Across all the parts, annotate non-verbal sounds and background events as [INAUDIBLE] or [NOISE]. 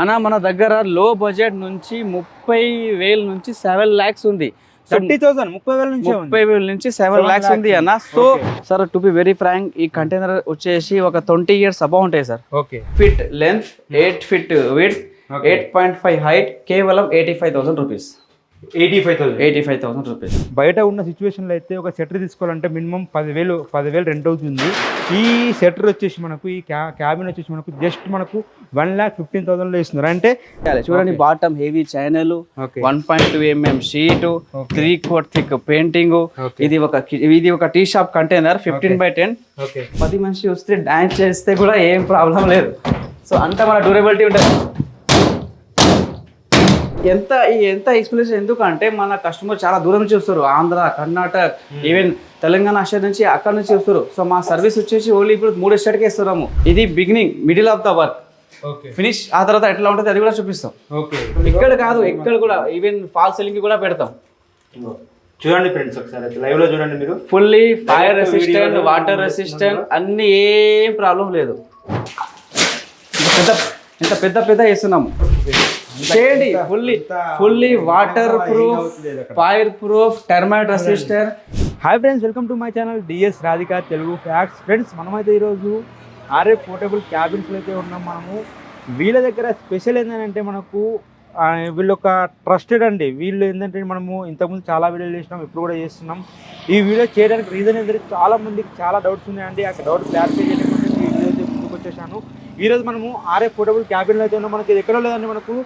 అన్న మన దగ్గర లో బడ్జెట్ నుంచి ముప్పై వేల నుంచి సెవెన్ ల్యాక్స్ ఉంది. థర్టీ థౌసండ్ ముప్పై వేల నుంచి ముప్పై వేల నుంచి సెవెన్ ల్యాక్స్ ఉంది అన్న. So. Sir to be very frank ఈ కంటైనర్ వచ్చేసి ఒక ట్వంటీ ఇయర్స్ అబౌ ఉంటాయి sir. Okay. Feet length eight feet width. Eight point five height కేవలం eighty five thousand rupees eighty five thousand eighty five thousand rupees బయట ఉన్న సిచ్యువేషన్లో అయితే ఒక సెటర్ తీసుకోవాలంటే మినిమం పదివేలు పదివేలు రెంట్ అవుతుంది ఈ సెటర్ వచ్చేసి మనకు ఈ క్యా క్యాబిన్ వచ్చేసి మనకు జస్ట్ మనకు వన్ ల్యాక్ ఫిఫ్టీన్ థౌసండ్లో ఇస్తున్నారు. అంటే చూడండి bottom heavy channel okay one point two mm sheet. Three coat thick painting. ఇది ఒక ఇది ఒక tea shop container fifteen by ten పది మనిషి వస్తే డాన్స్ చేస్తే కూడా ఏం ప్రాబ్లం లేదు. సో అంత మన డ్యూరబిలిటీ ఉంటుంది. ఎంత ఎంత ఎక్స్ప్లెనేషన్ ఎందుకు అంటే మన కస్టమర్ చాలా దూరం నుంచి వస్తారు. ఆంధ్ర కర్ణాటక ఈవెన్ తెలంగాణ స్టేట్ నుంచి అక్కడ నుంచి వస్తారు. సో మా సర్వీస్ వచ్చేసి ఓన్లీ ఇప్పుడు మూడు స్టేట్కే ఇస్తున్నాము ఇది beginning middle of the work finish ఆ తర్వాత ఎట్లా ఉంటుంది అది కూడా చూపిస్తాం. ఇక్కడ కాదు ఇక్కడ కూడా ఈవెన్ ఫాల్ సెల్లింగ్ కూడా పెడతాం. చూడండి ఫ్రెండ్స్ ఒకసారి లైవ్లో చూడండి మీరు. Fully fire resistant water resistant అన్ని ఏం ప్రాబ్లం లేదు. పెద్ద ఇంత పెద్ద పెద్ద వేస్తున్నాము చేయండి fully fully water proof fire proof termite resistor hi friends welcome to my channel DS Radhika Telugu facts friends మనమైతే ఈరోజు ఆర్ఏ పోర్టబుల్ క్యాబిన్స్లో అయితే ఉన్నాం మనము. వీళ్ళ దగ్గర స్పెషల్ ఏంటంటే మనకు ఆ, వీళ్ళు ఒక ట్రస్టెడ్ అండి. వీళ్ళు ఏంటంటే మనము ఇంతకుముందు చాలా వీడియోలు చేసినాం ఇప్పుడు కూడా చేస్తున్నాం. ఈ వీడియో చేయడానికి రీజన్ ఏంటంటే చాలా మందికి చాలా డౌట్స్ ఉన్నాయండి. ఆ డౌట్ క్లారిఫై చేయడం ఈ వీడియో ముందుకు వచ్చేసాను ఈరోజు మనము ఆర్ఏ పోర్టబుల్ క్యాబిన్లో అయితే ఉన్నాం. మనకి ఎక్కడ లేదండి మనకు?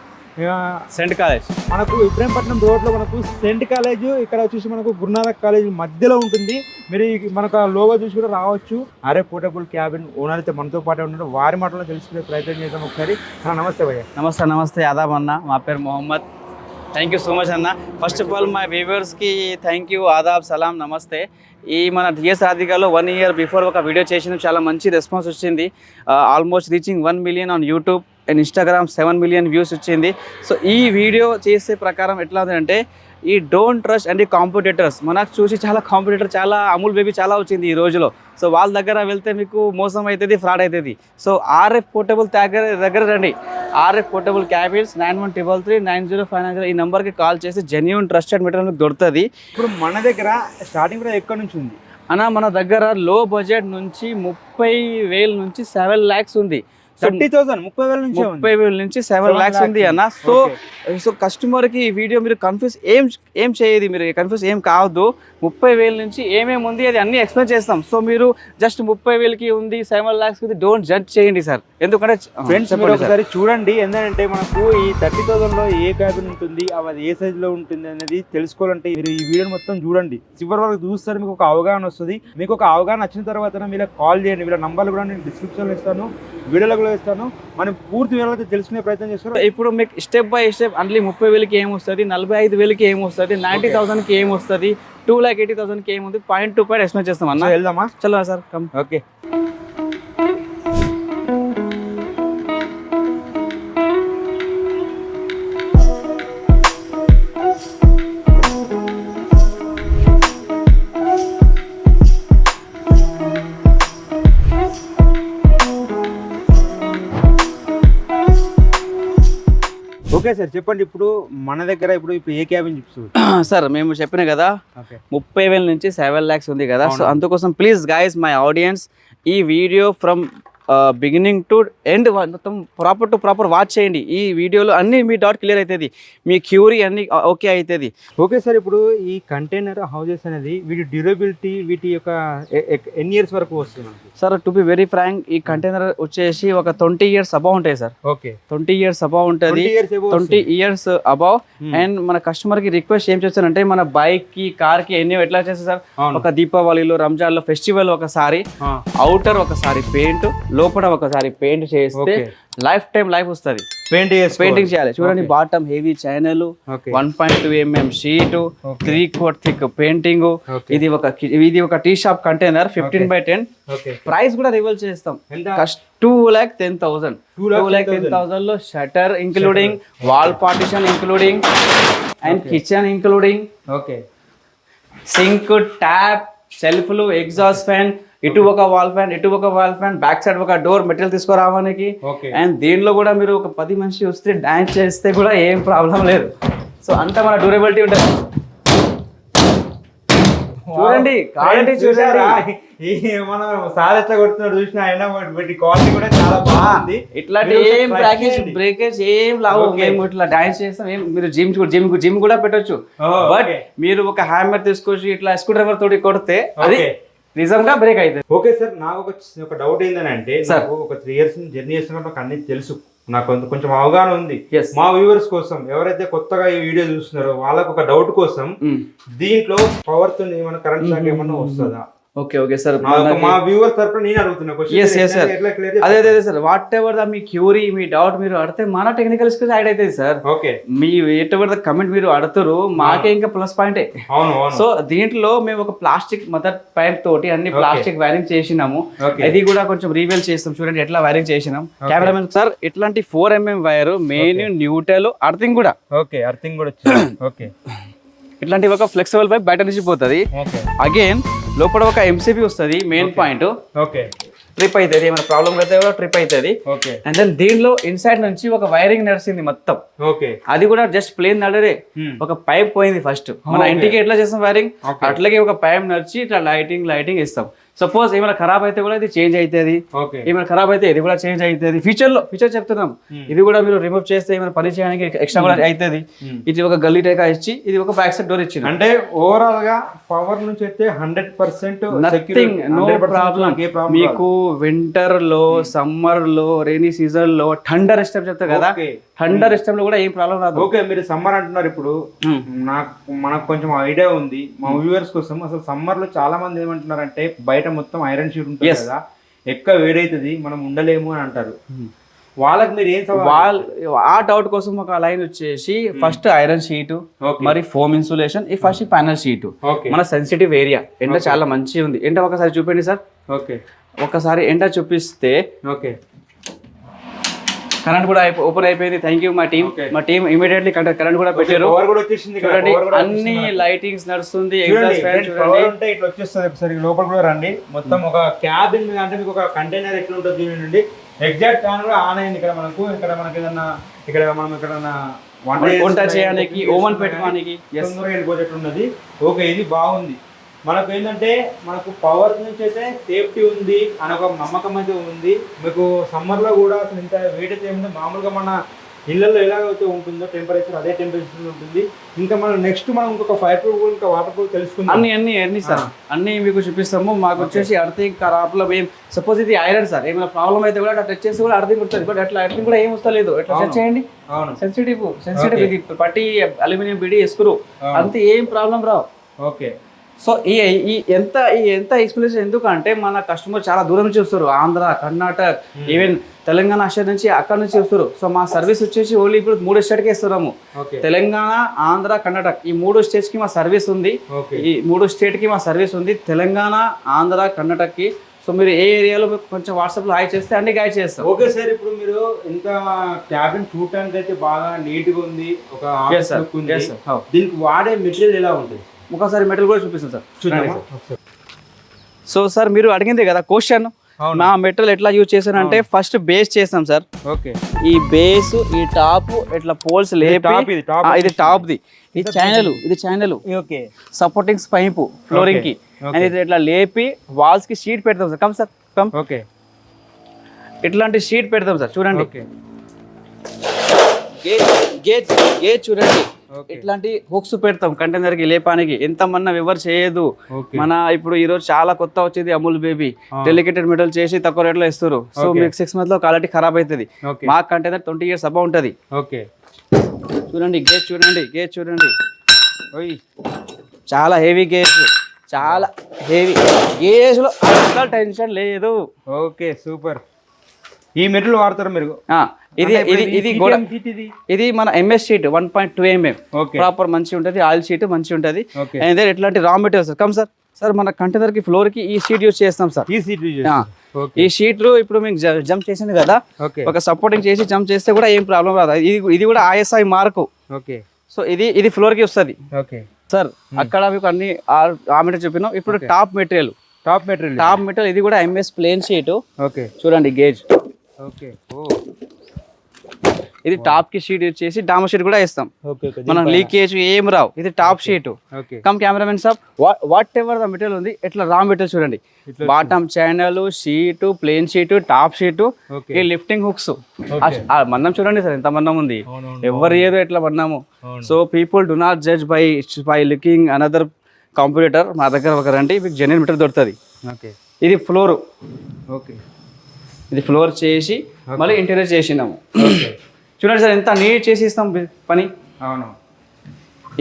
సెంట్ కాలేజ్. మనకు ఇబ్రాహీంపట్నం రోడ్లో మనకు సెంట్ కాలేజ్ ఇక్కడ వచ్చేసి మనకు గురునానక్ కాలేజ్ మధ్యలో ఉంటుంది. మీరు మనకు ఆ లోగో చూసి కూడా రావచ్చు. అరే పోర్టబుల్ క్యాబిన్ ఓనర్ అయితే మనతో పాటే ఉన్నారు వారి మాటలో తెలుసుకునే ప్రయత్నం చేద్దాం ఒకసారి. నమస్తే భయ్య. నమస్తే నమస్తే. ఆదాబ్ అన్న. మా పేరు Mohammed. Thank you so much అన్న. ఫస్ట్ ఆఫ్ ఆల్ మా వ్యూవర్స్కి థ్యాంక్ యూ ఆదాబ్ సలాం నమస్తే. ఈ మన డిఎస్ రాధికలో వన్ ఇయర్ బిఫోర్ ఒక వీడియో చేసిన. చాలా మంచి రెస్పాన్స్ వచ్చింది. Almost reaching one million on YouTube and Instagram seven million views వచ్చింది. సో ఈ వీడియో చేసే ప్రకారం ఎట్లా ఉందంటే ఈ డోంట్ ట్రస్ట్ అండ్ ఈ కాంపిటేటర్స్ మనకు చూసి చాలా కాంపిటేటర్ చాలా అమూల్ బేబీ చాలా వచ్చింది ఈ రోజులో. సో వాళ్ళ దగ్గర వెళ్తే మీకు మోసం అవుతుంది ఫ్రాడ్ అవుతుంది సో ఆర్ఎఫ్ పోర్టబుల్ దగ్గర దగ్గర రండి. RF portable cabins nine one triple three nine zero five nine zero ఈ నెంబర్కి కాల్ చేసి జెన్యున్ ట్రస్టెడ్ మెటీరియల్ మీకు దొరుకుతుంది. ఇప్పుడు మన దగ్గర స్టార్టింగ్ కూడా ఎక్కడి నుంచి ఉంది? అన్న మన దగ్గర లో బడ్జెట్ నుంచి ముప్పై వేల నుంచి సెవెన్ ల్యాక్స్ ఉంది. థర్టీ థౌసండ్ ముప్పై వేల నుంచి ముప్పై వేల నుంచి సెవెన్ ల్యాక్స్ ఉంది అన్న. సో. సో కస్టమర్కి ఈ వీడియో మీరు కన్ఫ్యూజ్ ఏం ఏం చేయదు మీరు కన్ఫ్యూజ్ ఏం కావద్దు. ముప్పై వేల నుంచి ఏమేమి ఉంది అది అన్ని ఎక్స్ప్లెయిన్ చేస్తాం. సో మీరు జస్ట్ ముప్పై వేలకి ఉంది సెవెన్ ల్యాక్స్ ఉంది డోంట్ జడ్జ్ చేయండి సార్ ఎందుకంటే ఫ్రెండ్స్ మీరు ఒకసారి చూడండి ఏంటంటే మనకు ఈ థర్టీ థౌసండ్లో ఏ క్యాబిన్ ఉంటుంది అది ఏ సైజ్లో ఉంటుంది అనేది తెలుసుకోవాలంటే మీరు ఈ వీడియో మొత్తం చూడండి. చివరి వరకు చూస్తారు మీకు ఒక అవగాహన వస్తుంది. మీకు ఒక అవగాహన వచ్చిన తర్వాత మీరు కాల్ చేయండి. వీళ్ళ నంబర్లు కూడా నేను డిస్క్రిప్షన్లో ఇస్తాను. వీడియోలో కూడా ఇస్తాను మనం పూర్తి వివరాలు తెలుసుకునే ప్రయత్నం చేస్తారు ఇప్పుడు మీకు స్టెప్ బై స్టెప్ అంటే ముప్పై వేలకి ఏం వస్తుంది నలభై ఐదు వేలకి ఏం వస్తుంది నైంటీ థౌసండ్కి ఏం వస్తుంది టూ ల్యాక్ ఎయిటీ థౌసండ్కి ఏముంది పాయింట్ టు పాయింట్ ఎక్స్ప్లెయిన్ చేస్తాం అన్న. వెళ్దామా? చలో sir come okay okay sir చెప్పండి. ఇప్పుడు మన దగ్గర ఇప్పుడు ఇప్పుడు ఏ క్యాబిన్ చూపిస్తుంది? [CLEARS THROAT] సార్ మేము చెప్పిన కదా ముప్పై వేల నుంచి సెవెన్ ల్యాక్స్ ఉంది కదా. సో. అందుకోసం ప్లీజ్ గైస్ మై ఆడియన్స్ ఈ video from beginning to end మొత్తం ప్రాపర్ టు ప్రాపర్ వాచ్ చేయండి. ఈ వీడియోలో అన్ని మీ డౌట్ క్లియర్ అవుతుంది మీ క్యూరీ అన్ని ఓకే అవుతుంది ఓకే సార్ ఇప్పుడు ఈ కంటైనర్ హౌజెస్ అనేది వీటి డ్యూరబిలిటీ వీటి యొక్క ఎన్ని ఇయర్స్ వరకు వస్తుంది sir to be very frank ఈ కంటైనర్ వచ్చేసి ఒక ట్వంటీ ఇయర్స్ అబౌ ఉంటాయి sir okay. Twenty years above ఉంటుంది. Twenty years above. అండ్ మన కస్టమర్కి రిక్వెస్ట్ ఏం చేస్తారంటే మన బైక్కి కార్కి ఎన్ని ఎట్లా చేస్తారు సార్. ఒక దీపావళిలో రంజాన్లో ఫెస్టివల్ ఒకసారి అవుటర్ ఒకసారి పెయింట్ లోపల ఒకసారి పెయింట్ చేస్తే. లైఫ్ టైం లైఫ్ వస్తుంది. పెయింట్ పెయింటింగ్ చేయాలి. చూడండి bottom heavy okay. One point two mm sheet. Three coat thick painting. ఇది ఒక ఇది ఒక tea shop container fifteen by ten. Price కూడా రివల్ చేస్తాం. Two lakh ten thousand. Two lakh ten 10,000. Thousand. లో shutter including wall partition including and. Kitchen including. Okay. Sink tap సెల్ఫ్లు exhaust fan ఇటు ఒక wall fan ఇటు ఒక wall fan back side ఒక door material తీసుకురావడానికి. And దీనిలో కూడా మీరు ఒక పది మనిషి వస్తే డాన్స్ చేస్తే కూడా ఏం ప్రాబ్లం లేదు. సో అంతా మన డ్యూరబిలిటీ ఉంటుంది. చూడండి క్వాలిటీ చూసారా? ఈ మనం సార్ ఎట్లా కొడుతున్నాడు చూసిన వీటి క్వాలిటీ కూడా చాలా బాగుంది. ఇట్లాంటి ఏం చేయండి. బ్రేకేజ్ ఏం లావు. మేము ఇట్లా డాన్స్ చేస్తాం. ఏం మీరు జిమ్ జిమ్ జిమ్ కూడా పెట్టొచ్చు. Oh, but okay. మీరు ఒక హ్యామర్ తీసుకొచ్చి ఇట్లా స్క్రూ డ్రైవర్ తోటి కొడితే అది. నిజంగా బ్రేక్ అవుతుంది ఓకే సార్ నాకు ఒక డౌట్ ఏంటంటే Sir. నాకు ఒక త్రీ ఇయర్స్ జర్నీ చేస్తున్నప్పుడు నాకు అన్ని తెలుసు. నాకు కొంచెం అవగాహన ఉంది. మా వ్యూవర్స్ కోసం ఎవరైతే కొత్తగా ఈ వీడియో చూస్తున్నారో వాళ్ళకు ఒక డౌట్ కోసం దీంట్లో పవర్తో ఏమైనా కరెంట్ షాక్ ఏమన్నా వస్తుందా? ఓకే ఓకే సార్ మా వ్యూవర్స్ తరపున నేను అడుగుతున్నా sir. ఎట్లా clear అదే అదే సార్ వాట్ ఎవర్ ద మీ క్యూరీ మీ డౌట్ మీరు అడితే మన టెక్నికల్ స్కిల్స్ యాడ్ అవుతుంది సార్ ఓకే మీ ఎట్ ఎవర్ ద కమెంట్ మీరు అడుగుతారు మాకే ఇంకా ప్లస్ పాయింటే సో దీంట్లో మేము ఒక ప్లాస్టిక్ మదర్ పైప్ తోటి అన్ని. ప్లాస్టిక్ వైరింగ్ చేసినాము. అది కూడా కొంచెం రీవేల్ చేస్తాం చూడండి ఎట్లా వైరింగ్ చేసినాం. కెమెరామెన్ సార్ ఇట్లాంటి four MM wire main neutral earthing కూడా. ఓకే అర్థింగ్ కూడా ఓకే [COUGHS] ఇట్లాంటి ఒక ఫ్లెక్సిబుల్ పైప్ బయట నుంచి పోతుంది. అగైన్ లోపల ఒక ఎంసీబీ వస్తుంది మెయిన్ పాయింట్ ఓకే ట్రిప్ అవుతుంది ఏమైనా ప్రాబ్లం అయితే కూడా ట్రిప్ అవుతుంది ఓకే అండ్ దెన్ దీనిలో ఇన్సైడ్ నుంచి ఒక వైరింగ్ నడిచింది మొత్తం. ఓకే అది కూడా జస్ట్ ప్లేన్ నడరే. ఒక పైప్ పోయింది ఫస్ట్ మన. ఇంటికి ఎట్లా చేస్తాం వైరింగ్. అట్లాగే ఒక పైప్ నడిచి ఇట్లా లైటింగ్ లైటింగ్ ఇస్తాం. సపోజ్ ఏమైనా ఖరాబ్ అయితే కూడా ఇది చేంజ్ అవుతుంది ఏమైనా ఖరాబ్ అయితే ఇది కూడా చేంజ్ అవుతుంది ఫ్యూచర్లో ఫ్యూచర్ చెప్తున్నాం. Hmm. ఇది కూడా మీరు రిమూవ్ చేస్తే ఏమైనా పని చేయడానికి ఎక్స్ట్రా కూడా అవుతుంది Hmm. ఇది ఒక గల్లీ టేకా ఇచ్చి ఇది ఒక బ్యాక్ సైడ్ డోర్ ఇచ్చిన అంటే ఓవరాల్గా పవర్ నుంచి అయితే hundred percent nothing no problem మీకు వింటర్లో సమ్మర్లో రైనీ సీజన్లో థండర్ ఇష్టం చెప్తా కదా. థండర్ ఇష్టం లో కూడా ఏం ప్రాబ్లం రాదు. ఓకే మీరు సమ్మర్ అంటున్నారు ఇప్పుడు. Hmm. నాకు మనకు కొంచెం ఐడియా ఉంది. మా వ్యూవర్స్ కోసం అసలు సమ్మర్లో చాలా మంది ఏమంటున్నారంటే బయట మొత్తం ఐరన్ షీట్ ఉంటుంది. కదా ఎక్కువ వేడైతుంది మనం ఉండలేము అని అంటారు. వాళ్ళకి మీరు ఏం వాళ్ళ ఆ డౌట్ కోసం ఒక లైన్ వచ్చేసి ఫస్ట్ ఐరన్ షీట్. మరి ఫోమ్ ఇన్సులేషన్ ఈ ఫస్ట్ ప్యానల్ షీట్ మన సెన్సిటివ్ ఏరియా ఎండ చాలా మంచిగా ఉంది. ఎండ ఒకసారి చూపండి సార్. ఓకే ఒకసారి ఎండ చూపిస్తే ఓకే కరెంట్ కూడా ఓపెన్ అయిపోయింది. థ్యాంక్ యూ మా టీం Okay. మా టీం ఇమీడియట్లీ కరెంట్ కూడా పెట్టారు. చూడండి అన్ని. లైటింగ్స్ నడుస్తుంది ఇట్లా వచ్చేస్తుంది ఒకసారి లోపల కూడా రండి. మొత్తం ఒక క్యాబిన్ అంటే మీకు ఒక కంటైనర్ ఎట్లా ఉంటుంది చూడండి. ఎగ్జాక్ట్ ఫ్యాన్ కూడా ఆన్ అయింది ఇక్కడ మనకు. ఇక్కడ మనకి ఏదన్నా ఇక్కడ మనం ఇక్కడ వంట చేయడానికి ఓవెన్ పెట్టుకోవడానికి. తొందరగా వెళ్ళిపోయేటట్టు ఉన్నది. ఓకే ఇది బాగుంది. మనకు ఏంటంటే మనకు పవర్ నుంచి అయితే సేఫ్టీ ఉంది అని ఒక నమ్మకం అయితే ఉంది. మీకు సమ్మర్లో కూడా అసలు ఇంత వేడి అయితే ఏముంది మామూలుగా మన ఇళ్ళల్లో ఎలాగైతే ఉంటుందో టెంపరేచర్ అదే టెంపరేచర్ ఉంటుంది. ఇంకా మనం నెక్స్ట్ మనం ఇంకొక ఫైర్ ప్రూఫ్ ఇంకా వాటర్ ప్రూఫ్ తెలుసుకుందాం. అన్ని అన్ని అన్ని సార్. అన్ని మీకు చూపిస్తాము. మాకు వచ్చేసి అర్థింగ్ ప్రాబ్లం ఏం సపోజ్ ఇది ఐరన్ సార్. ఏమైనా ప్రాబ్లం అయితే కూడా టచ్ చేసి కూడా అర్థింగ్ ఉంటుంది బట్ అట్లా అర్థింగ్ కూడా ఏం వస్తలేదు. ఎట్లా. చెక్ చేయండి? Sensitive sensitive. ఇది. పట్టి అల్యూమినియం బిడి ఎస్క్రూ. అంతే ఏం ప్రాబ్లం రావు. ఓకే. సో ఈ ఈ ఎంత ఈ ఎంత ఎక్స్ప్లెనేషన్ ఎందుకంటే మన కస్టమర్ చాలా దూరం నుంచి వస్తారు. ఆంధ్ర కర్ణాటక ఈవెన్ తెలంగాణ స్టేట్ నుంచి అక్కడ నుంచి వస్తారు. సో మా సర్వీస్ వచ్చేసి ఓన్లీ ఇప్పుడు మూడు స్టేట్కి ఇస్తున్నాము. తెలంగాణ ఆంధ్ర కర్ణాటక ఈ మూడు స్టేట్స్కి మా సర్వీస్ ఉంది. ఈ మూడు స్టేట్కి మా సర్వీస్ ఉంది. తెలంగాణ ఆంధ్ర కర్ణాటకకి. సో మీరు ఏ ఏరియాలో కొంచెం వాట్సాప్లో హాయ్ చేస్తే అన్ని గైడ్ చేస్తాం. ఓకే సార్ ఇప్పుడు మీరు ఇంత క్యాబిన్ చూడటానికి అయితే బాగా నీట్గా ఉంది. ఒక. Oh. దీనికి వాడే మెటీరియల్ ఎలా ఉంటుంది? ఒకసారి మెటల్ కూడా చూపిస్తాం సార్. చూద్దామా? సో సార్ మీరు అడిగింది కదా క్వశ్చన్. నా మెటల్ ఎట్లా యూజ్ చేశానంటే ఫస్ట్ బేస్ చేస్తాం సార్. ఓకే. ఈ బేస్ ఈ టాప్ ఇట్లా పోల్స్ లేపి ఇది, టాప్ ది ఇది ఛానల్ ఇది ఛానల్ ఓకే. సపోర్టింగ్ పైపు ఫ్లోరింగ్కి. అండ్ ఇది ఇట్లా లేపి వాల్స్కి షీట్ పెడతాం sir. Come sir come okay. ఇట్లాంటి షీట్ పెడతాం సార్. చూడండి. ఓకే. గేజ్ గేజ్ గేజ్ చూడండి. ఇట్లాంటి హుక్స్ పెడతాం కంటైనర్కి లేపానికి. ఎంత మన్నా ఎవరు చేయదు మన ఇప్పుడు ఈ రోజు చాలా కొత్త వచ్చింది అమూల్ బేబీ. డెలికేటెడ్ మెటల్ చేసి తక్కువ రేట్లో ఇస్తారు సో. మీకు సిక్స్ మంత్లో క్వాలిటీ ఖరాబ్ అవుతుంది మా కంటైనర్ ట్వంటీ ఇయర్స్ అబౌ ఉంటుంది. ఓకే. చూడండి గేజ్ చూడండి గేజ్ చూడండి. ఓయ్ చాలా హెవీ గేజ్. చాలా హెవీ. గేజ్లో అసలు టెన్షన్ లేదు. Okay super. ఈ మెటీరియల్ వాడతారు మీరు? ఇది ఇది ఇది కూడా ఇది? మన MS sheet one point two mm proper మంచి ఉంటుంది ఆయిల్ షీట్ మంచి ఉంటుంది. అండ్ ఇట్లాంటి రా మెటీరియల్స్ కమ్ సార్ సార్ మన కంటైనర్కి ఫ్లోర్కి ఈ షీట్ యూజ్ చేస్తాం సార్ ఈ ఓకే ఈ షీట్ ఇప్పుడు మీకు జంప్ చేసింది కదా ఒక సపోర్టింగ్ చేసి జంప్ చేస్తే కూడా ఏం ప్రాబ్లం రాదు. ఇది ఇది కూడా ఐఎస్ఐ మార్కు ఓకే సో ఇది ఇది ఫ్లోర్కి వస్తుంది. ఓకే సార్ అక్కడ మీకు అన్ని ఆ మెటీరియల్ చెప్పినాం ఇప్పుడు. Top material top material top metal ఇది కూడా ఎంఎస్ ప్లేన్ షీట్ ఓకే చూడండి గేజ్ ఓకే. ఇది టాప్కి షీట్ వచ్చేసి డామ షీట్ కూడా ఓకే మనం లీకేజ్ ఏం రావు. ఇది top sheet. Okay. Come cameraman Saab whatever the material ఉంది ఇట్లా రా మెటీరియల్ చూడండి. Bottom channel sheet plain sheet top sheet ఈ లిఫ్టింగ్ హుక్స్. మందం చూడండి సార్ ఎంత మందం ఉంది. ఎవరు ఏదో ఎట్లా అవును. So people do not judge by by looking another competitor మా దగ్గర ఒక రండి మీకు జెన్యున్ మీటర్ దొరుకుతుంది. ఓకే. ఇది ఫ్లోర్. ఓకే. ఇది ఫ్లోర్ చేసి మళ్ళీ ఇంటీరియర్ చేసినాము. చూడండి సార్ ఎంత నీట్ చేసి ఇస్తాం పని. అవును.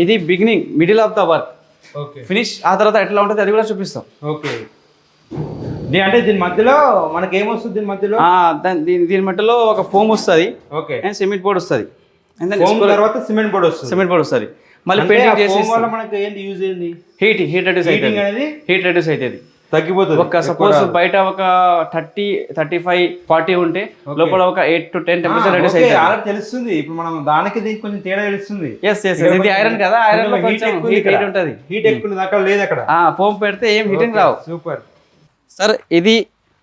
ఇది beginning middle of the work okay. Finish ఆ తర్వాత ఎట్లా ఉంటుంది అది కూడా చూపిస్తాం. ఓకే. అంటే దీని మధ్యలో మనకి ఏమొస్తుంది దీని మధ్యలో? దాని దీని మధ్యలో ఒక ఫోమ్ వస్తుంది. ఓకే. అండ్ సిమెంట్ బోర్డ్ వస్తుంది. తర్వాత సిమెంట్ బోర్డ్ వస్తుంది. సిమెంట్ బోర్డ్ వస్తుంది. మళ్ళీ పెయింటింగ్ చేసి వల్ల మనకి ఏంటి యూజ్ ఏంది హీట్ హీట్ రెడ్యూస్ అవుతుంది హీట్ రెడ్యూస్ అవుతుంది తగ్గిపోతుంది. ఒక సపోజ్ బయట ఒక థర్టీ థర్టీ ఫైవ్ ఫార్టీ ఉంటే లోపల ఒక eight to ten temperature reduce already తెలుస్తుంది. ఇప్పుడు మనం దానికి దీనికి కొంచెం తేడా తెలుస్తుంది. ఎస్ ఎస్ ఇది ఐరన్ కదా. ఐరన్లో కొంచెం హీట్ ఉంటుంది. హీట్ ఎక్కువ దాకా లేదు అక్కడ. ఫోమ్ పెడితే ఏం హీటింగ్ రావు. సూపర్. సార్ ఇది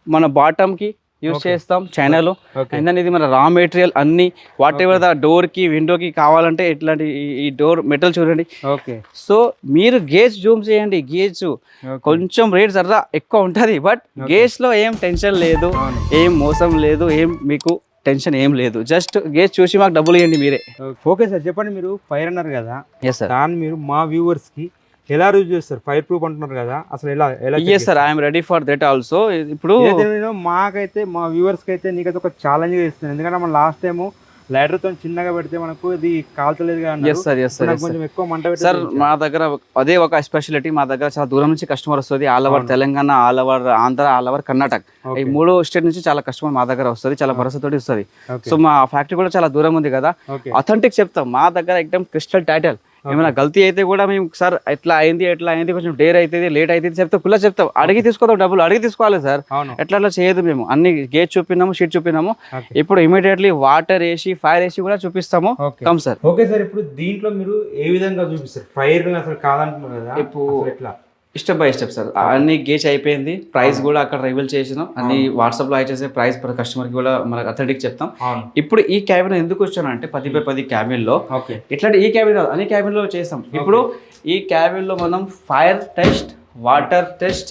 మన బాటమ్కి యూజ్ చేస్తాం చైనాలో. అండ్ దెన్ ఇది మన రా మెటీరియల్ అన్ని వాట్ ఎవర్ ద డోర్కి విండో కి కావాలంటే ఇట్లాంటి ఈ- డోర్ మెటల్ చూడండి. ఓకే. సో మీరు గేజ్ జూమ్ చేయండి గేజ్ కొంచెం రేట్ జర్రా ఎక్కువ ఉంటుంది బట్ గేజ్లో ఏం టెన్షన్ లేదు. ఏం మోసం లేదు ఏం మీకు టెన్షన్ ఏం లేదు. జస్ట్ గేజ్ చూసి మాకు డబ్బులు ఇవ్వండి మీరే. ఓకే. సార్ చెప్పండి మీరు ఫైర్ అన్నారు కదా. ఎస్ సార్ దాన్ని మీరు మా వ్యూవర్స్కి ఎలా యూజ్ చేస్తారు? ఫైర్ ప్రూఫ్ అంటున్నారు కదా అసలు ఎలా ఎలా yes sir I'm ready for that also ఇప్పుడు మాకైతే మా వ్యూవర్స్కి అయితే నీకైతే ఒక ఛాలెంజ్ ఇస్తున్నాను. ఎందుకంటే మనం లాస్ట్ టైం లైటర్తో చిన్నగా పెడితే మనకు ఇది కాల్చలేదు కదా ఎస్ సార్ ఎస్ సార్ నాకు కొంచెం ఎక్కువ మంట సార్ మా దగ్గర అదే ఒక స్పెషాలిటీ మా దగ్గర చాలా దూరం నుంచి కస్టమర్ వస్తుంది. All over Telangana all over Andhra all over Karnataka. ఈ మూడు స్టేట్ నుంచి చాలా కస్టమర్ మా దగ్గర వస్తుంది చాలా భరోసాతోటి వస్తుంది. సో మా ఫ్యాక్టరీ కూడా చాలా దూరం ఉంది కదా. అథెంటిక్ చెప్తాం. మా దగ్గర ఎక్దమ్ క్రిస్టల్ టైటిల్ ఏమైనా గల్తీ అయితే కూడా మేము సార్ ఎట్లా అయింది ఎట్లా అయింది కొంచెం డేర్ అవుతుంది లేట్ అవుతుంది చెప్తే కుల్ల చెప్తాం. అడిగి తీసుకోదాం డబ్బులు అడిగి తీసుకోవాలి సార్. ఎట్లా అట్లా చేయదు మేము. అన్ని గేట్ చూపినాము షీట్ చూపినాము. ఇప్పుడు ఇమీడియట్లీ వాటర్ వేసి ఫైర్ వేసి కూడా చూపిస్తాము. Come sir. ఓకే సార్ ఇప్పుడు దీంట్లో మీరు ఏ విధంగా చూపిస్తారు? ఫైర్ అసలు కాదంటున్నారు కదా? ఇప్పుడు- ఎట్లా? Step by step sir. అన్ని గేజ్ అయిపోయింది. ప్రైస్ కూడా అక్కడ రివీల్ చేసినాం. అన్ని వాట్సాప్లో చేసే ప్రైస్ పర్ కస్టమర్కి కూడా మనకు అథెంటిక్ చెప్తాం. ఇప్పుడు ఈ క్యాబిన్ ఎందుకు వచ్చాను అంటే పది బై పది క్యాబిన్లో ఇట్లాంటి ఈ క్యాబిన్ కాదు అన్ని క్యాబిన్లో చేస్తాం ఇప్పుడు ఈ క్యాబిన్లో మనం fire test water test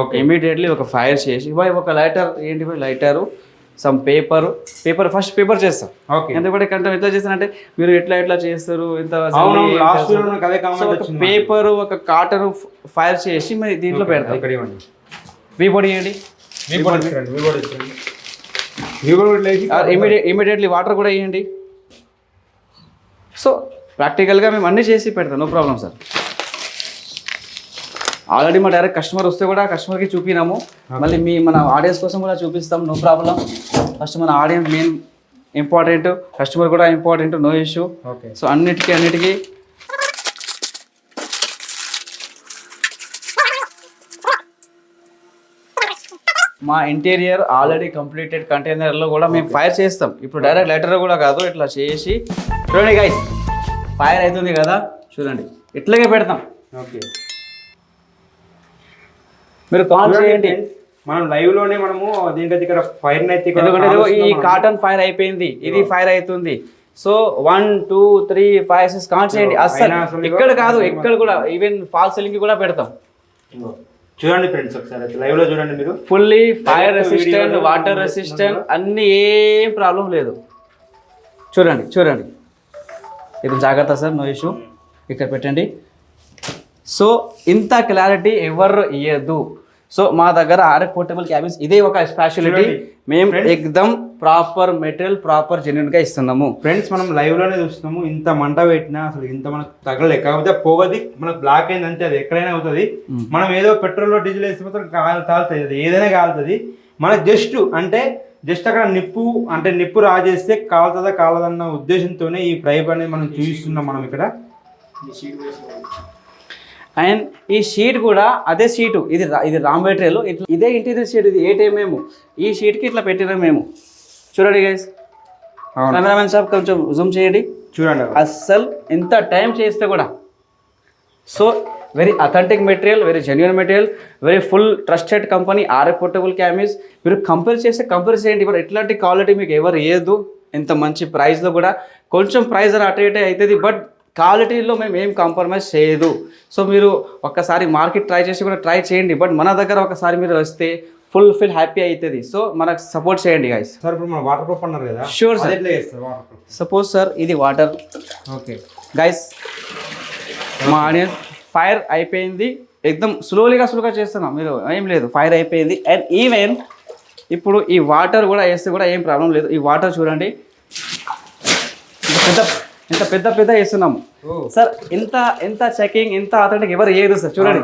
okay. Immediately ఒక ఫైర్ చేసి ఒక లైటర్ ఏంటి lighter? Some paper paper first paper చేస్తాం. ఓకే ఎందుకంటే కంటే ఎట్లా చేస్తానంటే మీరు ఎట్లా ఎట్లా చేస్తారు ఇంత వచ్చింది పేపర్ ఒక కాటన్ ఫైర్ చేసి మరి దీంట్లో పెడతాం. పొడి మీ వేసి ఇమీడియట్ ఇమీడియట్లీ వాటర్ కూడా వేయండి. సో ప్రాక్టికల్గా మేము అన్నీ చేసి పెడతాం నో ప్రాబ్లం సార్ ఆల్రెడీ మా డైరెక్ట్ కస్టమర్ వస్తే కూడా కస్టమర్కి చూపినాము. మళ్ళీ మీ మన ఆడియన్స్ కోసం కూడా చూపిస్తాం నో ప్రాబ్లం ఫస్ట్ మన ఆడియన్స్ మెయిన్ ఇంపార్టెంట్ కస్టమర్ కూడా important no issue okay so అన్నిటికీ అన్నిటికీ మా ఇంటీరియర్ ఆల్రెడీ కంప్లీటెడ్ కంటైనర్లో కూడా మేము ఫైర్ చేస్తాం. ఇప్పుడు డైరెక్ట్ లెటర్ కూడా కాదు ఇట్లా చేసి చూడండి గైస్ ఫైర్ అవుతుంది కదా చూడండి. ఇట్లాగే పెడతాం. ఓకే మీరు కాల్ చేయండి. మనం లైవ్లోనే మనము దీనికైతే ఇక్కడ ఫైర్ అయితే ఈ. కాటన్ ఫైర్ అయిపోయింది. ఇది ఫైర్ అవుతుంది. So one two three five six call చేయండి. అస్సలు ఇక్కడ కాదు ఇక్కడ కూడా ఈవెన్ ఫాల్ సెల్లింగ్ కూడా పెడతాం. చూడండి ఫ్రెండ్స్ ఒకసారి లైవ్లో చూడండి మీరు. Fully fire resistant water resistant అన్ని ఏం ప్రాబ్లం లేదు. చూడండి చూడండి. ఇది జాగ్రత్త సార్ నో ఇష్యూ ఇక్కడ పెట్టండి. సో ఇంత క్లారిటీ ఎవరు ఇయ్యద్దు. సో మా దగ్గర ఆర్ఎఫ్ పోర్టబుల్ క్యాబిన్స్ ఇదే ఒక స్పెషాలిటీ. మేము. ఎక్దమ్ ప్రాపర్ మెటీరియల్ ప్రాపర్ జెన్యున్గా ఇస్తున్నాము. ఫ్రెండ్స్ మనం లైవ్లోనే చూస్తున్నాము. ఇంత మంట పెట్టినా అసలు ఇంత మనకు తగలలేదు. కాకపోతే పొగది మనకు బ్లాక్ అయింది అంతే అది ఎక్కడైనా అవుతుంది. మనం ఏదో పెట్రోల్ డీజిల్ వేసి మాత్రం కాల్ కాలుతుంది అది ఏదైనా కాలుతుంది. మనకు జస్ట్ అంటే జస్ట్ అక్కడ నిప్పు అంటే నిప్పు రాజేస్తే కాలుతుందా కాలదన్న ఉద్దేశంతోనే ఈ ఫ్రైప్ అనేది మనం చూపిస్తున్నాం మనం ఇక్కడ. అండ్ ఈ షీట్ కూడా అదే షీటు. ఇది ఇది రా మెటీరియల్ ఇట్లా ఇదే ఇంటీరియర్ షీట్ ఇది ఏ టైం మేము ఈ షీట్కి ఇట్లా పెట్టినాం మేము. చూడండి గైస్ కెమెరామెన్ సాబ్ కొంచెం జూమ్ చేయండి. చూడండి. అస్సలు ఎంత టైం చేస్తే కూడా. So very authentic material very genuine material very full trusted company RA portable క్యామీస్ మీరు కంపేర్ చేస్తే కంపేర్ చేయండి. ఇప్పుడు ఎట్లాంటి క్వాలిటీ మీకు ఎవరు ఏదు ఇంత మంచి ప్రైస్లో కూడా. కొంచెం ప్రైస్ అటు ఇటు అవుతుంది బట్ క్వాలిటీలో మేము ఏం కాంప్రమైజ్ చేయదు. సో మీరు ఒక్కసారి మార్కెట్ ట్రై చేసి కూడా ట్రై చేయండి. బట్ మన దగ్గర ఒకసారి మీరు వస్తే ఫుల్ ఫిల్ హ్యాపీ అవుతుంది సో మనకు సపోర్ట్ చేయండి గైస్ సార్ ఇప్పుడు మన వాటర్ ప్రూఫ్ అన్నారు కదా. వాటర్ ప్రూఫ్ సపోజ్ సార్ ఇది వాటర్ ఓకే గైస్ మా ఆడియన్స్ ఫైర్ అయిపోయింది. ఎక్దమ్ స్లోలీగా స్లోగా చేస్తున్నాం. మీరు ఏం లేదు. ఫైర్ అయిపోయింది. అండ్ ఈవెన్ ఇప్పుడు ఈ వాటర్ కూడా వేస్తే కూడా ఏం ప్రాబ్లం లేదు. ఈ వాటర్ చూడండి. పెద్ద ఇంత పెద్ద పెద్ద వేస్తున్నాము సార్ ఇంత ఎంత చెకింగ్ ఇంత అతనికి ఎవరు వేయదు సార్ చూడండి.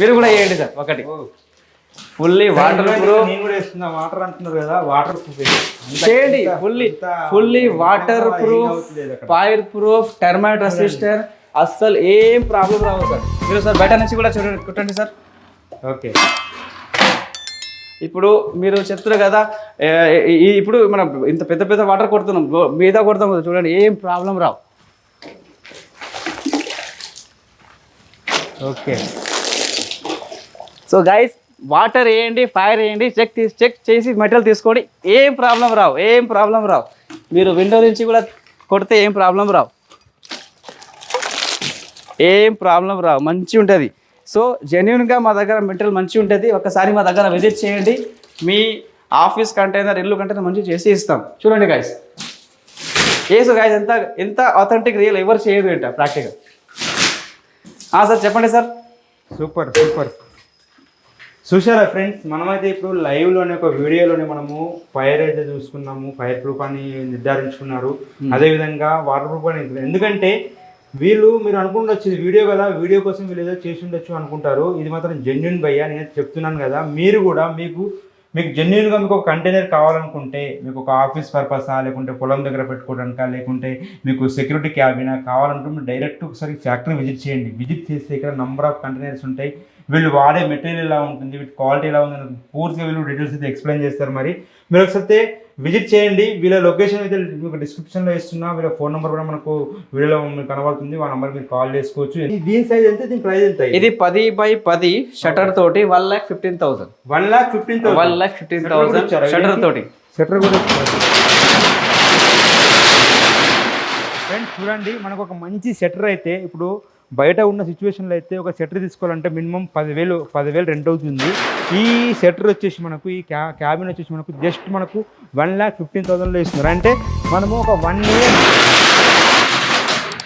మీరు కూడా వేయండి సార్ ఒకటి. ఫుల్లీ వాటర్ ప్రూఫ్ వాటర్ అంటున్నారు కదా వాటర్ ప్రూఫ్ చేయండి fully fully water proof fire proof termite resistor అస్సలు ఏం ప్రాబ్లం రావు సార్. మీరు సార్ బయట నుంచి కూడా చూడండి కుట్టండి సార్. ఓకే. ఇప్పుడు మీరు చెప్తున్నారు కదా ఇప్పుడు మనం ఇంత పెద్ద పెద్ద వాటర్ కొడుతున్నాం మీద కొడతాం కదా చూడండి ఏం ప్రాబ్లం రావు. ఓకే సో గైస్ వాటర్ వేయండి ఫైర్ వేయండి చెక్ తీసి చెక్ చేసి మెటీరియల్ తీసుకోండి ఏం ప్రాబ్లం రావు ఏం ప్రాబ్లం రావు. మీరు విండో నుంచి కూడా కొడితే ఏం ప్రాబ్లం రావు. ఏం ప్రాబ్లం రావు మంచి ఉంటుంది సో జెన్యున్గా మా దగ్గర మెటీరియల్ మంచిగా ఉంటుంది. ఒకసారి మా దగ్గర విజిట్ చేయండి. మీ ఆఫీస్ కంటైనర్ ఇల్లు కంటైనర్ మంచిగా చేసి ఇస్తాం. చూడండి గాయస్ ఏసు గాయస్ ఎంత ఎంత అథెంటిక్ రియల్ ఎవరు చేయదు ఏంట ప్రాక్టికల్ సార్ చెప్పండి సార్. Super super. చూసారా ఫ్రెండ్స్ మనమైతే ఇప్పుడు లైవ్లోనే ఒక వీడియోలోనే మనము ఫైర్ అయితే చూసుకున్నాము. ఫైర్ ప్రూఫ్ అని నిర్ధారించుకున్నారు. అదేవిధంగా వాటర్ ప్రూఫ్ అని ఎందుకంటే వీళ్ళు మీరు అనుకుండొచ్చు ఇది వీడియో కదా వీడియో కోసం వీళ్ళు ఏదో చేసి ఉండొచ్చు అనుకుంటారు. ఇది మాత్రం జెన్యున్ భయ్యా నేను చెప్తున్నాను కదా. మీరు కూడా మీకు మీకు జెన్యున్గా మీకు ఒక కంటైనర్ కావాలనుకుంటే మీకు ఒక ఆఫీస్ పర్పసా లేకుంటే పొలం దగ్గర పెట్టుకోవడానికా లేకుంటే మీకు సెక్యూరిటీ క్యాబినా కావాలంటే మీరు డైరెక్ట్ ఒకసారి ఫ్యాక్టరీ విజిట్ చేయండి. విజిట్ చేస్తే ఇక్కడ నంబర్ ఆఫ్ కంటైనర్స్ ఉంటాయి. వీళ్ళు వాడే మెటీరియల్ ఎలా ఉంటుంది వీటి క్వాలిటీ ఎలా ఉంది పూర్తిగా వీళ్ళు డీటెయిల్స్ అయితే ఎక్స్ప్లెయిన్ చేస్తారు మరి. మీరు ఒకసారి విజిట్ చేయండి. వీళ్ళ లొకేషన్ అయితే మీకు డిస్క్రిప్షన్లో ఇస్తున్నా. వీళ్ళ ఫోన్ నెంబర్ కూడా మనకు వీడియోలో కనబడుతుంది. ఆ నెంబర్ మీరు కాల్ చేసుకోవచ్చు. దీని సైజ్ ఎంత? దీని ప్రైస్ ఎంత ఇది? పది బై పది షటర్ తోటి one lakh fifteen thousand one lakh fifteen one lakh fifteen thousand? Shutter తోటి. షట్టర్ కూడా ఫ్రెండ్స్ చూడండి. మనకు ఒక మంచి షట్టర్ అయితే ఇప్పుడు బయట ఉన్న సిచ్యువేషన్లో అయితే ఒక సెటర్ తీసుకోవాలంటే మినిమం పదివేలు పదివేలు రెంట్ అవుతుంది. ఈ సెటర్ వచ్చేసి మనకు ఈ క్యా క్యాబిన్ వచ్చేసి మనకు జస్ట్ మనకు వన్ ల్యాక్ ఫిఫ్టీన్ థౌసండ్లో ఇస్తున్నారు. అంటే మనము ఒక వన్ ఇయర్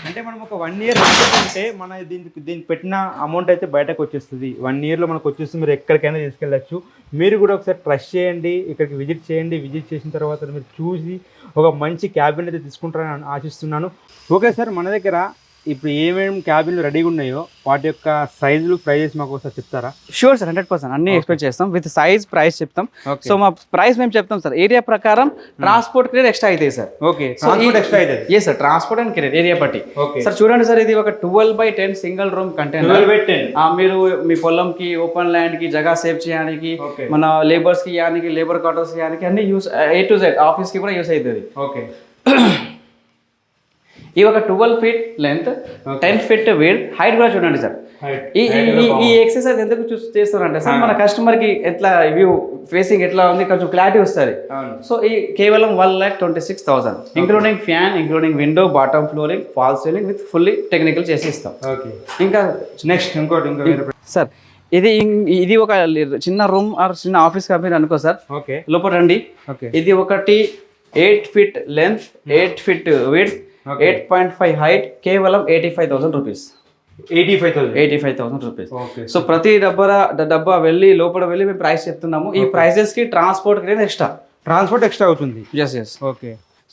అంటే మనం ఒక వన్ ఇయర్ అంటే మన దీనికి దీనికి పెట్టిన అమౌంట్ అయితే బయటకు వచ్చేస్తుంది. వన్ ఇయర్లో మనకు వచ్చేస్తుంది. మీరు ఎక్కడికైనా తీసుకెళ్ళచ్చు. మీరు కూడా ఒకసారి ట్రస్ట్ చేయండి ఇక్కడికి విజిట్ చేయండి. విజిట్ చేసిన తర్వాత మీరు చూసి ఒక మంచి క్యాబిన్ అయితే తీసుకుంటారని ఆశిస్తున్నాను. ఓకే సార్ మన దగ్గర ఇప్పుడు ఏమేమి క్యాబిన్లు రెడీగా ఉన్నాయో వాటి యొక్క సైజులు ప్రైజెస్ మాకు ఒకసారి చెప్తారా? షూర్ సార్ హండ్రెడ్ పర్సెంట్ అన్ని ఎక్స్పెక్ట్ చేస్తాం. విత్ సైజ్ ప్రైస్ చెప్తాం. సో మా ప్రైస్ మేము చెప్తాం సార్ ఏరియా ప్రకారం ట్రాన్స్పోర్ట్ కెరీర్ ఎక్స్ట్రా అవుతాయి సార్ ఓకే ట్రాన్స్పోర్ట్ ఎక్స్ట్రా అవుతుంది ఏ sir transport and carrier area బట్టి. సార్ చూడండి సార్ ఇది ఒక twelve by ten single room container twelve by ten మీరు మీ పొలంకి ఓపెన్ ల్యాండ్కి జగా సేవ్ చేయడానికి మన లేబర్స్కి ఇవ్వడానికి లేబర్ క్వార్టర్స్ ఇవ్వడానికి అన్ని యూస్ ఏ టు జెడ్ ఆఫీస్కి కూడా యూస్ అవుతుంది. ఓకే [CLEARS THROAT] ఈ ఒక twelve feet length ten feet width height కూడా చూడండి సార్. ఈ ఈ- ఎక్సర్సైజ్ ఎందుకు చూస్ చేస్తారంటే సార్ మన కస్టమర్కి ఎట్లా వ్యూ ఫేసింగ్ ఎట్లా ఉంది కొంచెం క్లారిటీ వస్తుంది. సో ఈ కేవలం one lakh twenty six thousand including fan including window bottom flooring fall ceiling with fully technical చేసి ఇస్తాం ఇంకా నెక్స్ట్ ఇంకోటి సార్ ఇది ఇది ఒక చిన్న రూమ్ ఆర్ చిన్న ఆఫీస్ కంపెనీ అనుకో సార్. లోపల రండి. ఇది ఒకటి eight feet length eight feet Okay. Eight point five height కేవలం eighty five thousand rupees. Eighty five thousand. Eighty five thousand rupees. So ప్రతి డబ్బా డబ్బా వెళ్ళి లోపల వెళ్ళి మేము ప్రైస్ చెప్తున్నాము. ఈ ప్రైజెస్కి ట్రాన్స్పోర్ట్కి ఎక్స్ట్రా ట్రాన్స్పోర్ట్ ఎక్స్ట్రా అవుతుంది. ఎస్ ఎస్ ఓకే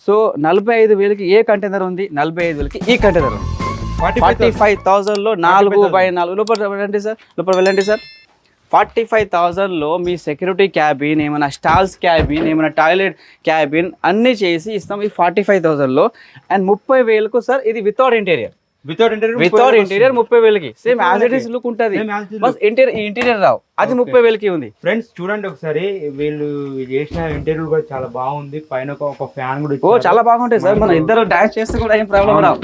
సో నలభై ఐదు వేలకి ఏ కంటైనర్ ఉంది? నలభై ఐదు వేలకి ఈ కంటైనర్ ఉంది. ఫార్టీ ఫార్టీ ఫైవ్ థౌసండ్లో నాలుగు బై నాలుగు. లోపల వెళ్ళండి సార్ లోపల వెళ్ళండి సార్ ఫార్టీ ఫైవ్ థౌజండ్లో మీ సెక్యూరిటీ క్యాబిన్ ఏమైనా స్టాల్స్ క్యాబిన్ ఏమైనా టాయిలెట్ క్యాబిన్ అన్నీ చేసి ఇస్తాం ఈ ఫార్టీ ఫైవ్ థౌజండ్లో అండ్ ముప్పై వేలకు సార్ ఇది without interior. Without interview without interior ముప్పై వేలకి. Same as it is look ఉంటుంది. బస్ ఇంటీరియర్ ఇంటీరియర్ రావు. అది ముప్పై వేలకి ఉంది. ఫ్రెండ్స్ చూడండి ఒకసారి వీళ్ళు చేసిన ఇంటర్వ్యూ కూడా చాలా బాగుంది. పైన ఒక- ఫ్యాన్ కూడా ఓ. చాలా బాగుంటాయి సార్. మన ఇద్దరు డాన్స్ చేస్తే కూడా ఏం ప్రాబ్లం రావు.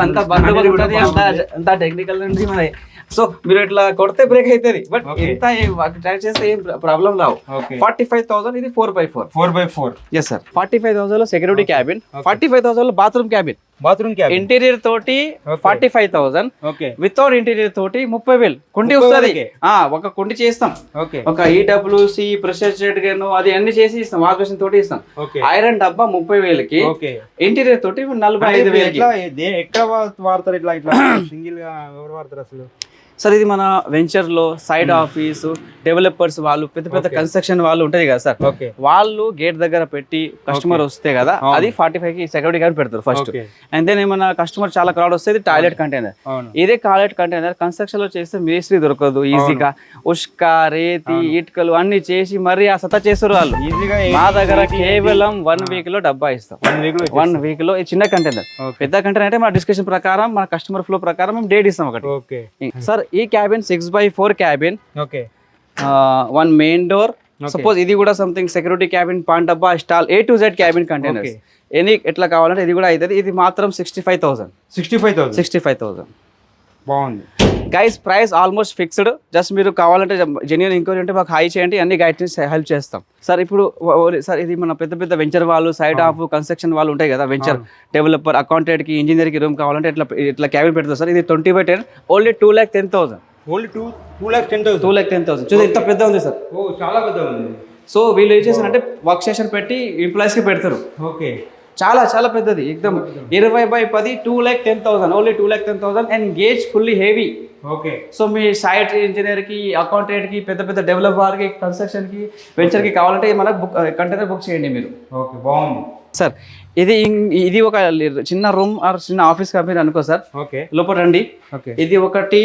అంత బందోబస్తు ఉంటుంది. అంత అంత టెక్నికల్ నుండి మన సో మీరు ఇట్లా కొడితే బ్రేక్ అవుతుంది బట్ Okay. ఎంత ట్రై చేస్తే ఏం ప్రాబ్లం రావు. ఫార్టీ ఫైవ్ థౌసండ్ ఇది four by four four by four yes sir forty five థౌసండ్లో security cabin forty five థౌసండ్లో బాత్రూమ్ క్యాబిన్ బాత్రూమ్ ఇంటీరియర్ తోటి. Forty five thousand okay without interior తోటి ముప్పై వేలు. కుండి వస్తుంది. ఒక కుండి చేస్తాం. ఒక ఈడబ్ల్యూసి ప్రెషర్ గాను అది అన్ని చేసి ఇస్తాం. బేసిన్ తోటి ఇస్తాం. ఐరన్ డబ్బా ముప్పై వేలకి. ఇంటీరియర్ తోటి నలభై ఐదు వేలకి. దే- ఎక్కడ వాడతారు ఇట్లా ఇట్లా? సింగిల్గా ఎవరు వాడతారు అసలు? సార్ ఇది మన వెంచర్లో సైడ్ ఆఫీస్ డెవలపర్స్ వాళ్ళు పెద్ద పెద్ద. కన్స్ట్రక్షన్ వాళ్ళు ఉంటది కదా సార్. వాళ్ళు గేట్ దగ్గర పెట్టి కస్టమర్ వస్తే కదా. అది ఫార్టీ ఫైవ్కి సెక్యూరిటీ గార్డ్ పెడతారు ఫస్ట్. అండ్ దెన్ ఏమన్నా కస్టమర్ చాలా క్రౌడ్ వస్తే టాయిలెట్ కంటైనర్. ఇదే టాయిలెట్ కంటైనర్ కన్స్ట్రక్షన్లో చేస్తే మేస్త్రి దొరకదు ఈజీగా ఉష్క రేతి ఇటుకలు అన్ని చేసి మరీ ఆ సత చేస్తారు వాళ్ళు. ఈజీగా మా దగ్గర కేవలం వన్ వీక్లో డబ్బా ఇస్తాం. వన్ వీక్లో వన్ వీక్లో ఈ చిన్న కంటైనర్. పెద్ద కంటైనర్ అంటే మన డిస్కషన్ ప్రకారం మన కస్టమర్ ఫ్లో ప్రకారం మేము డేట్ ఇస్తాం ఒకటి. సార్ ఈ cabin six by four cabin okay. One main door. Suppose ఇది కూడా సంథింగ్ సెక్యూరిటీ క్యాబిన్ పాన్ డబ్బా stall A to Z cabin containers. Any ఎట్లా కావాలంటే ఇది కూడా అవుతుంది ఇది మాత్రం sixty five thousand sixty five thousand sixty five thousand బాగుంది. Guys price almost fixed just మీరు కావాలంటే జెన్యున్ ఎంక్వైరీ ఉంటే మాకు హై చేయండి అన్ని గైడెన్స్ హెల్ప్ చేస్తాం. సార్ ఇప్పుడు సార్ ఇది మన పెద్ద పెద్ద వెంచర్ వాళ్ళు సైడ్ ఆఫ్ కన్స్ట్రక్షన్ వాళ్ళు ఉంటాయి కదా వెంచర్ డెవలపర్ అకౌంటెంట్కి ఇంజనీర్కి రూమ్ కావాలంటే ఇట్లా ఇట్లా క్యాబిన్ పెడతారు. సార్ ఇది twenty by ten only two lakh ten thousand only two two lakhs ten two lakh ten thousand చూసి ఇంత పెద్ద ఉంది సార్ ఓ చాలా పెద్ద ఉంది. సో వీళ్ళు ఏం చేస్తారంటే వర్క్ స్టేషన్ పెట్టి ఎంప్లాయీస్కి పెడతారు. ఓకే చాలా చాలా పెద్దది. ఎక్దమ్ ఇరవై బై పది two lakh ten thousand only two lakh ten thousand and gauge fully heavy okay. So me site ఇంజనీర్కి అకౌంటెంట్కి పెద్ద పెద్ద డెవలపర్కి కన్స్ట్రక్షన్కి వెంచర్కి కావాలంటే మనకు బుక్ కంటైనర్ బుక్ చేయండి మీరు. ఓకే బాగుంది. సార్ ఇది ఇది ఒక చిన్న రూమ్ ఆర్ చిన్న ఆఫీస్ కంపెనీ అనుకో సార్. ఓకే. లోపల రండి. ఓకే. ఇది ఒకటి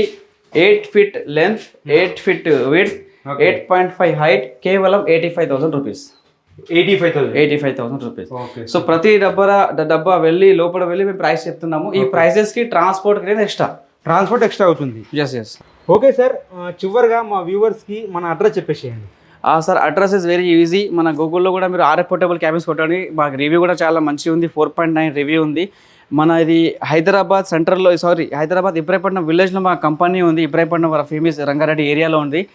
eight feet length eight feet width Okay. Eight point five height కేవలం eighty five thousand rupees eighty five thousand eighty five thousand rupees okay. So ప్రతి డబ్బా డబ్బా వెళ్ళి లోపల వెళ్ళి మేము ప్రైస్ చెప్తున్నాము. ఈ ప్రైజెస్కి ట్రాన్స్పోర్ట్కి ఎక్స్ట్రా ట్రాన్స్పోర్ట్ ఎక్స్ట్రా అవుతుంది. ఎస్ ఎస్ ఓకే సార్ చివరిగా మా వ్యూవర్స్కి మన అడ్రస్ చెప్పేసేయండి. Sir address is very easy మన గూగుల్లో కూడా మీరు ఆర్ఎఫ్ పోర్టబుల్ క్యాబిన్స్ కొట్టండి. మాకు రివ్యూ కూడా చాలా మంచిగా ఉంది ఫోర్ పాయింట్ నైన్ రివ్యూ ఉంది. మన ఇది హైదరాబాద్ సెంటర్లో సారీ హైదరాబాద్ ఇబ్రాహీపట్నం విలేజ్లో మా కంపెనీ ఉంది. ఇబ్రాహీపట్నం మన ఫేమస్ రంగారెడ్డి ఏరియాలో ఉంది.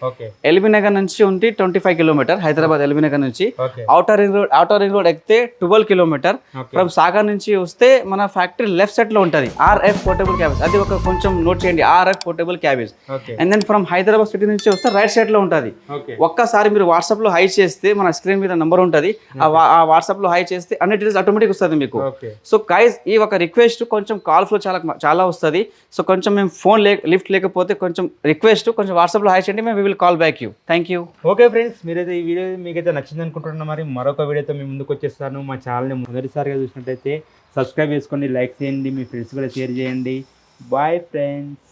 ఎల్బీ నగర్ నుంచి ఉంది twenty five kilometre Hyderabad LB Nagar నుంచి. Outer ring road outer ring road ఎక్కితే ట్వెల్వ్ కిలోమీటర్. ఫ్రమ్ సాగర్ నుంచి వస్తే మన ఫ్యాక్టరీ లెఫ్ట్ సైడ్లో ఉంటుంది. ఆర్ఎఫ్ పోర్టబుల్ క్యాబేజ్ అది ఒక కొంచెం నోట్ చేయండి. RF portable cabbage and then from Hyderabad city నుంచి వస్తే రైట్ సైడ్లో ఉంటుంది. ఒక్కసారి మీరు వాట్సాప్లో హై చేస్తే మన స్క్రీన్ మీద నంబర్ ఉంటుంది. ఆ వా- ఆ వాట్సాప్లో హై చేస్తే అన్ని డీటెయిల్స్ ఆటోమేటిక్ వస్తుంది మీకు. సో గైస్ ఈ ఒక రిక్వెస్ట్ కొంచెం కాల్ ఫ్లో చాలా చాలా వస్తుంది. సో కొంచెం మేము ఫోన్ లే లిఫ్ట్ లేకపోతే కొంచెం రిక్వెస్ట్ కొంచెం వాట్సాప్లో హాయ్ చేయండి మేము will call back you thank you okay friends మీరైతే ఈ వీడియో మీకైతే నచ్చింది అనుకుంటున్నా మరి మరొక వీడియోతో మేము ముందుకు వచ్చేస్తాను. మా ఛానల్ని మొదటిసారిగా చూసినట్టయితే సబ్స్క్రైబ్ చేసుకోండి లైక్ చేయండి మీ ఫ్రెండ్స్ కూడా షేర్ చేయండి. Bye friends